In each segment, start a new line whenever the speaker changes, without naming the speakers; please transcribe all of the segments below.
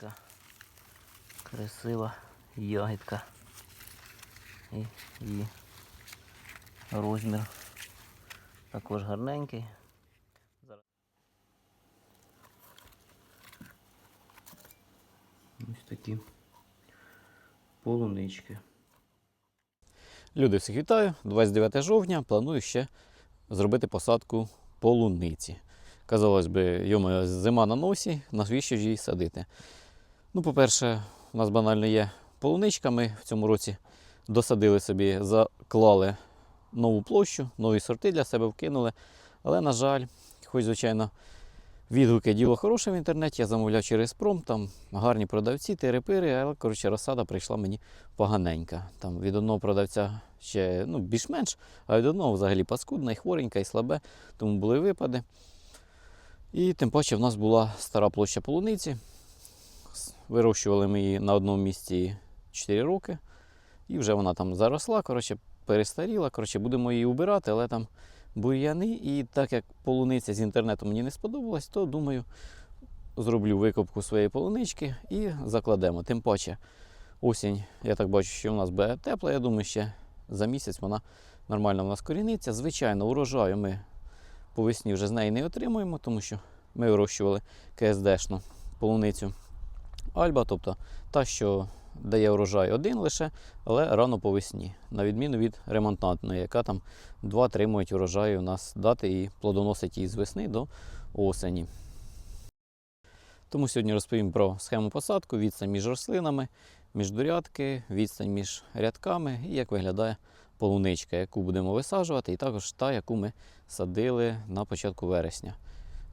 така красива ягідка. І її розмір також гарненький. Ось такі полунички.
Люди, всіх вітаю. 29 жовтня планую ще зробити посадку полуниці. Казалось би, йомо, зима на носі, навіщо ж її садити? Ну, по-перше, у нас банально є полуничка. Ми в цьому році досадили собі, заклали нову площу, нові сорти для себе вкинули. Але, на жаль, хоч, звичайно, відгуки діло хороше в інтернеті, я замовляв через пром, там гарні продавці, тири-пири, але коротше, розсада прийшла мені поганенька. Там від одного продавця ще ну, більш-менш, а від одного взагалі паскудна, і хворенька, і слабе, тому були випади. І тим паче в нас була стара площа полуниці. Вирощували ми її на одному місці 4 роки. І вже вона там заросла, коротше, перестаріла. Коротше, будемо її убирати, але там бур'яни. І так як полуниця з інтернету мені не сподобалась, то думаю, зроблю викопку своєї полунички і закладемо. Тим паче, осінь, я так бачу, що у нас буде тепла. Я думаю, ще за місяць вона нормально в нас коріниться. Звичайно, урожаю ми по весні вже з неї не отримуємо, тому що ми вирощували КСДшну полуницю Альба, тобто та, що дає урожай один лише, але рано по весні, на відміну від ремонтантної, яка там 2-3 можуть урожаю у нас дати і плодоносить її з весни до осені. Тому сьогодні розповім про схему посадку, відстань між рослинами, міждурядки, відстань між рядками і як виглядає полуничка, яку будемо висаджувати, і також та, яку ми садили на початку вересня.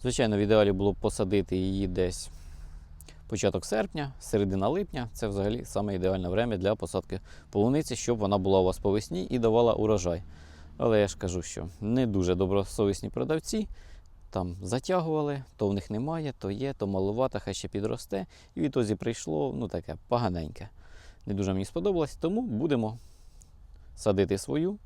Звичайно, в ідеалі було б посадити її десь початок серпня, середина липня. Це взагалі саме ідеальне время для посадки полуниці, щоб вона була у вас по весні і давала урожай. Але я ж кажу, що не дуже добросовісні продавці там затягували, то в них немає, то є, то малувато, хай ще підросте. І відтоді прийшло ну таке поганеньке. Не дуже мені сподобалось, тому будемо садити свою,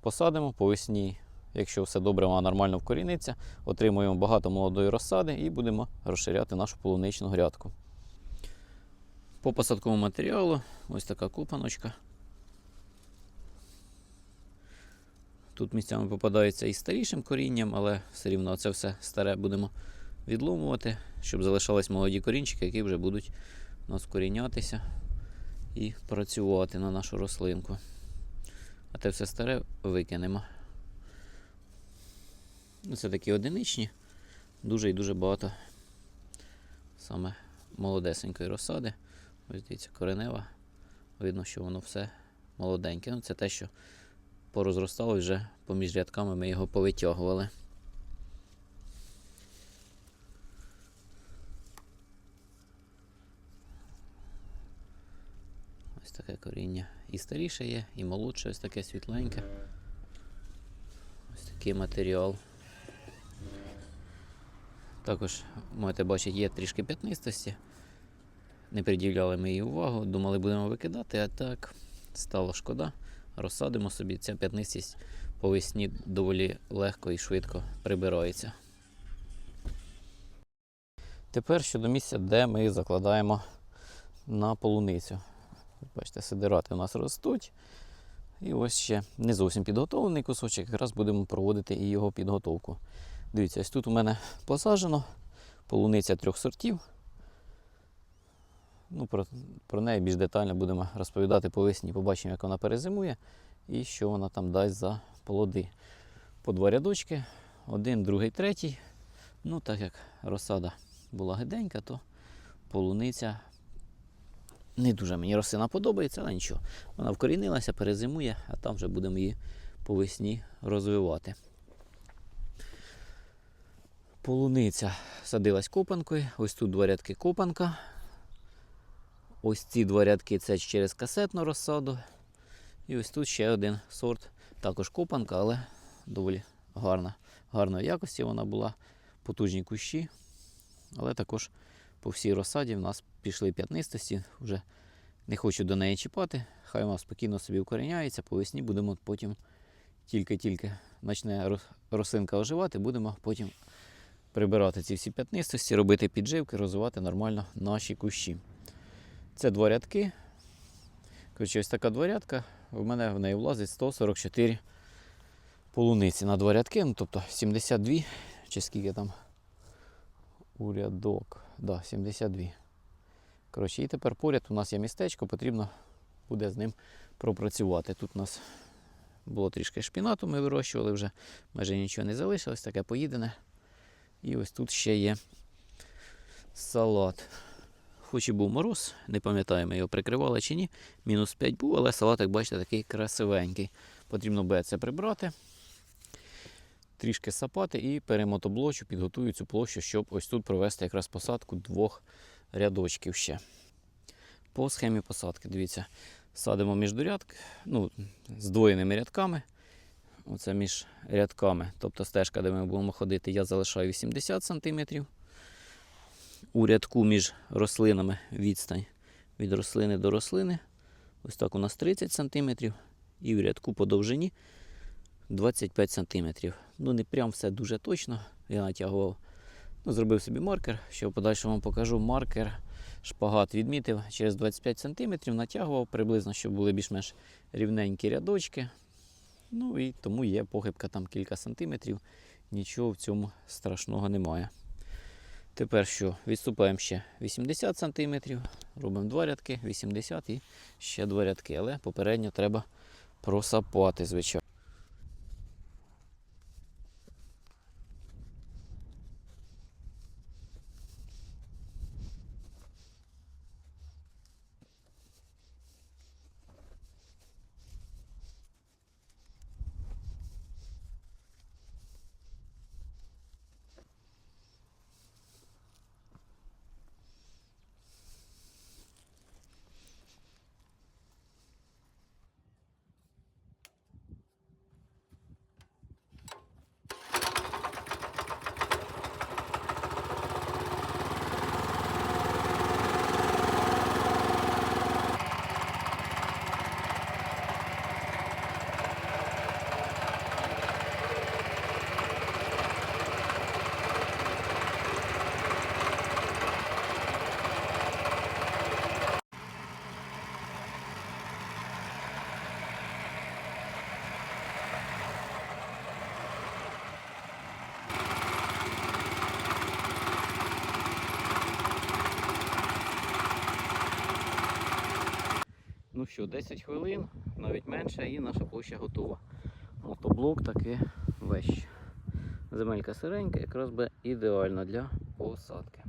посадимо по весні. Якщо все добре, вона нормально вкоріниться, отримуємо багато молодої розсади і будемо розширяти нашу полуничну грядку. По посадковому матеріалу ось така купаночка. Тут місцями попадається і старішим корінням, але все рівно це все старе будемо відломувати, щоб залишались молоді корінчики, які вже будуть у нас вкорінятися і працювати на нашу рослинку. А те все старе викинемо. Це такі одиничні, дуже і дуже багато саме молодесенької розсади. Ось дивіться, коренева. Видно, що воно все молоденьке. Ну, це те, що порозростало вже поміж рядками ми його повитягували. Ось таке коріння. І старіше є, і молодше, ось таке світленьке. Ось такий матеріал. Також можете бачити, є трішки п'ятнистості. Не приділяли ми їй увагу, думали, будемо викидати, а так стало шкода. Розсадимо собі. Ця п'ятнистість по весні доволі легко і швидко прибирається. Тепер щодо місця, де ми закладаємо на полуницю. Бачите, сидирати у нас ростуть. І ось ще не зовсім підготовлений кусочок, якраз будемо проводити і його підготовку. Дивіться, ось тут у мене посаджено полуниця трьох сортів. Ну, про, про неї більш детально будемо розповідати по весні. Побачимо, як вона перезимує і що вона там дасть за плоди. По два рядочки, один, другий, третій. Ну, так як розсада була гиденька, то полуниця не дуже мені росина подобається, але нічого. Вона вкорінилася, перезимує, а там вже будемо її по весні розвивати. Полуниця садилась копанкою. Ось тут два рядки копанка. Ось ці два рядки це через касетну розсаду. І ось тут ще один сорт. Також копанка, але доволі гарна. Гарної якості вона була. Потужні кущі. Але також по всій розсаді в нас пішли п'ятнистості. Вже не хочу до неї чіпати. Хай вона спокійно собі укоріняється. По весні будемо потім тільки-тільки почне ро- рослинка оживати, будемо потім прибирати ці всі п'ятнистості, робити підживки, розвивати нормально наші кущі. Це два рядки. Коротше, ось така дворядка. У мене в неї влазить 144 полуниці на два рядки, ну, тобто 72, чи скільки там у рядок. Да, 72. Коротше, і тепер поряд у нас є містечко, потрібно буде з ним пропрацювати. Тут у нас було трішки шпінату, ми вирощували вже, майже нічого не залишилось, таке поїдене. І ось тут ще є салат. Хоч і був мороз, не пам'ятаю, ми його прикривали чи ні. Мінус 5 був, але салат, як бачите, такий красивенький. Потрібно буде це прибрати, трішки сапати і перемотоблочу, підготую цю площу, щоб ось тут провести якраз посадку двох рядочків ще. По схемі посадки, дивіться, садимо між рядк, ну, здвоєними рядками. Оце між рядками, тобто стежка, де ми будемо ходити, я залишаю 80 см. У рядку між рослинами відстань від рослини до рослини. Ось так у нас 30 см. І в рядку по довжині 25 см. Ну, не прям все дуже точно. Я натягував, ну, зробив собі маркер, що в подальшому вам покажу. Маркер, шпагат відмітив через 25 см, натягував приблизно, щоб були більш-менш рівненькі рядочки. Ну і тому є похибка там кілька сантиметрів. Нічого в цьому страшного немає. Тепер що? Відступаємо ще 80 см, робимо два рядки, 80 і ще два рядки. Але попередньо треба просапати, звичайно. Що, 10 хвилин, навіть менше, і наша площа готова. Мотоблок таки вещь. Земелька сиренька, якраз би ідеально для посадки.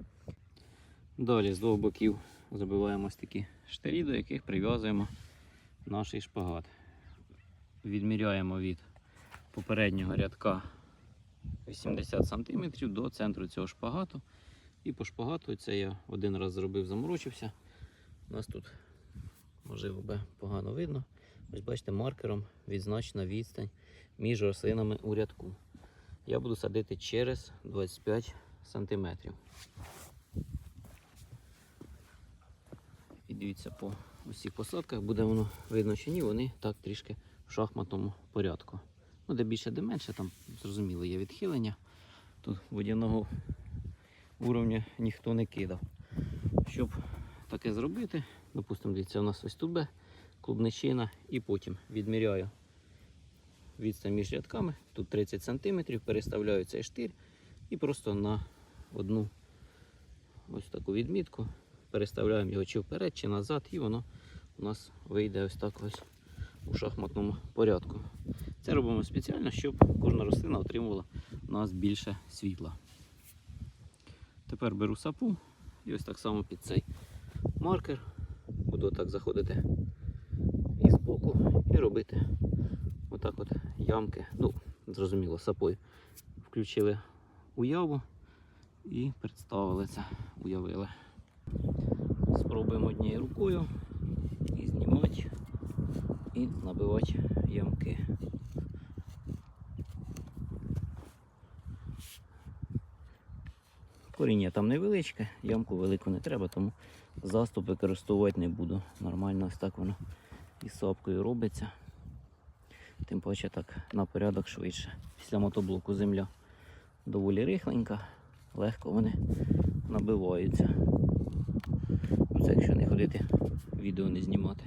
Далі з двох боків забиваємо ось такі штирі, до яких прив'язуємо наш шпагат. Відміряємо від попереднього рядка 80 см до центру цього шпагату. І по шпагату це я один раз зробив, заморочився. У нас тут можливо би погано видно. Ось бачите, маркером відзначена відстань між рослинами у рядку. Я буду садити через 25 см. І дивіться, по усіх посадках буде воно видно чи ні, вони так трішки в шахматному порядку. Ну, де більше, де менше, там зрозуміло є відхилення. Тут водяного уровня ніхто не кидав. Щоб таке зробити, допустимо, дивіться, у нас ось тут буде клубничина, і потім відміряю відстань між рядками, тут 30 см, переставляю цей штир і просто на одну ось таку відмітку переставляємо його чи вперед, чи назад, і воно у нас вийде ось так ось у шахматному порядку. Це робимо спеціально, щоб кожна рослина отримувала у нас більше світла. Тепер беру сапу і ось так само під цей маркер. Буду так заходити і з боку і робити отак от ямки. Ну, зрозуміло, сапою. Включили уяву і представили це, уявили. Спробуємо однією рукою і знімати, і набивати ямки. Коріння там невеличке, ямку велику не треба, тому заступ використовувати не буду. Нормально ось так воно і сапкою робиться. Тим паче так на порядок швидше. Після мотоблоку земля доволі рихленька,
легко вони набиваються. Це якщо не ходити, відео не знімати.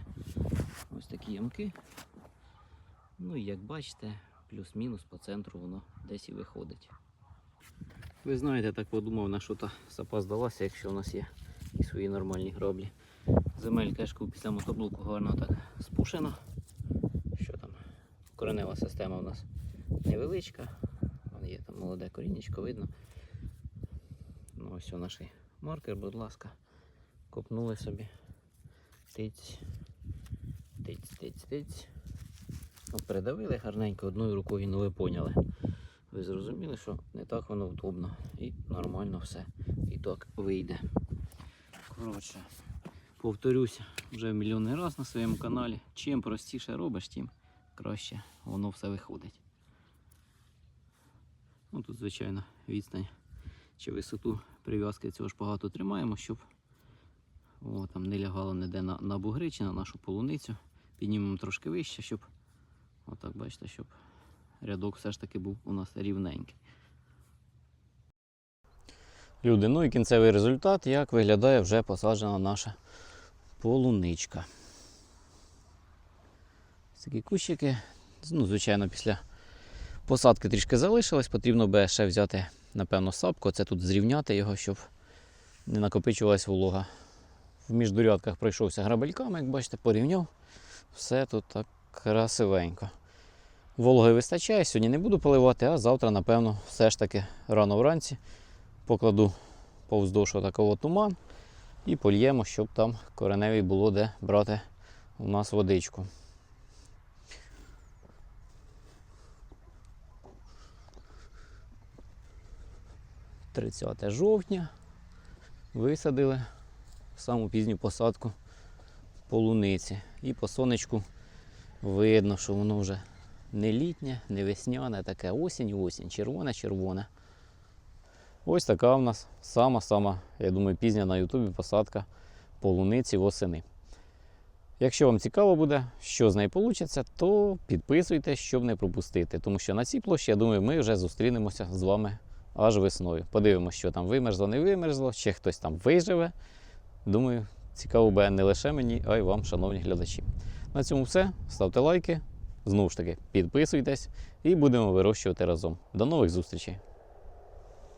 Ось такі ямки. Ну і як бачите, плюс-мінус по центру воно десь і виходить. Ви знаєте, так подумав, на що та сапа здалася, якщо у нас є і свої нормальні граблі. Земелька ж після мотоблоку гарно так спушена. Що там? Коренева система у нас невеличка. Вон є там молоде корінечко видно. Ну ось наш маркер, будь ласка. Копнули собі. Тиць. Тиць, тиць, тиць. Ну, придавили гарненько одною рукою, ну ви поняли. Ви зрозуміли, що не так воно вдобно. І нормально все. І так вийде. Коротше, повторюся вже мільйонний раз на своєму каналі. Чим простіше робиш, тим краще воно все виходить. Ну, тут, звичайно, відстань чи висоту прив'язки цього шпагату тримаємо, щоб о, там не лягало ніде на, на бугри чи на нашу полуницю. Піднімемо трошки вище, щоб отак, бачите, щоб рядок все ж таки був у нас рівненький.
Люди, ну і кінцевий результат, як виглядає вже посаджена наша полуничка. Ось Такі кущики. Ну, звичайно, після посадки трішки залишилось. Потрібно би ще взяти, напевно, сапку. Це тут зрівняти його, щоб не накопичувалась волога. В міждурядках пройшовся грабельками, як бачите, порівняв. Все тут так красивенько. Вологи вистачає, сьогодні не буду поливати, а завтра, напевно, все ж таки рано вранці покладу повздовж такого туман і польємо, щоб там кореневій було де брати у нас водичку. «30 жовтня висадили саму пізню посадку полуниці. І по сонечку видно, що воно вже не літнє, не весняне, таке осінь-осінь, червоне-червоне. Ось така в нас сама-сама, я думаю, пізня на Ютубі посадка полуниці восени. Якщо вам цікаво буде, що з неї вийде, то підписуйтесь, щоб не пропустити. Тому що на цій площі, я думаю, ми вже зустрінемося з вами аж весною. Подивимося, що там вимерзло, не вимерзло, чи хтось там виживе. Думаю, цікаво буде не лише мені, а й вам, шановні глядачі. На цьому все. Ставте лайки. Знову ж таки, підписуйтесь і будемо вирощувати разом. До нових зустрічей!